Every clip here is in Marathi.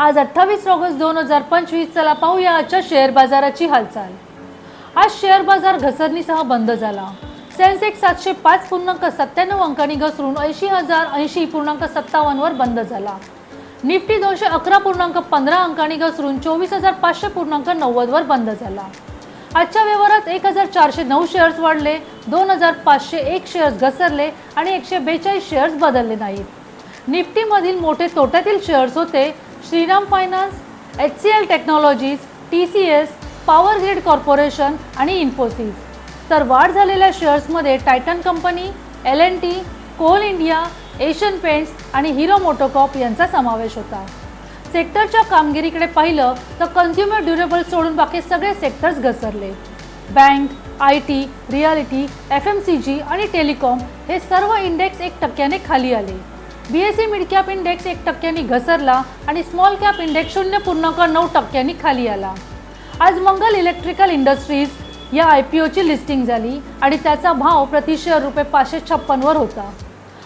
आज अठ्ठावीस ऑगस्ट दोन हजार पंचवीस. चला पाहूया आजच्या शेअर बाजाराची हालचाल. आज शेअर बाजार घसरणीसह बंद झाला. सेन्सेक्स सातशे पाच पूर्णांक सत्त्याण्णव अंकांनी घसरून ऐंशी हजार ऐंशी पूर्णांक सत्तावन्नवर बंद झाला. निफ्टी दोनशे अकरा पूर्णांक पंधरा अंकांनी घसरून चोवीस हजार पाचशे पूर्णांक नव्वदवर बंद झाला. आजच्या व्यवहारात एक हजार चारशे नऊ शेअर्स वाढले दोन हजार पाचशे एक शेअर्स घसरले आणि एकशे बेचाळीस शेअर्स बदलले नाहीत. निफ्टीमधील मोठे तोट्यातील शेअर्स होते Shriram finance H C L technologies T C S power grid corporation आणि इन्फोसिस तर वाढ झालेल्या शेअर्समध्ये Titan company L N T Coal India Asian Paints आणि हिरो मोटोकॉप यांचा समावेश होता. सेक्टरच्या कामगिरीकडे पाहिलं तर कन्झ्युमर ड्युरेबल सोडून बाकी सगळे सेक्टर्स घसरले. Bank I T realty F M C G आणि टेलिकॉम हे सर्व इंडेक्स एक टक्क्याने खाली आले. B S C mid cap index एक टक्क्यांनी घसरला आणि स्मॉल कॅप इंडेक्स शून्य पूर्णांक नऊ टक्क्यांनी खाली आला. आज मंगल इलेक्ट्रिकल इंडस्ट्रीज या आय पी ओची लिस्टिंग झाली आणि त्याचा भाव प्रति शेअर रुपये पाचशे छप्पनवर होता.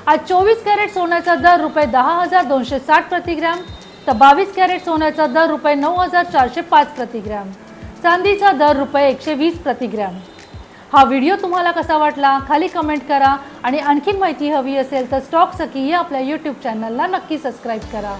आज चोवीस कॅरेट सोन्याचा दर रुपये दहा हजार दोनशे साठ प्रतिग्रॅम तर बावीस कॅरेट सोन्याचा दर रुपये नऊ हजार चारशे पाच प्रतिग्रॅम चांदीचा दर रुपये एकशे वीस प्रतिग्रॅम हा व्हिडिओ तुम्हाला कसा वाटला खाली कमेंट करा आणि आणखीन माहिती हवी असेल तर स्टॉक सखी या आपल्या यूट्यूब चॅनलला नक्की सबस्क्राईब करा.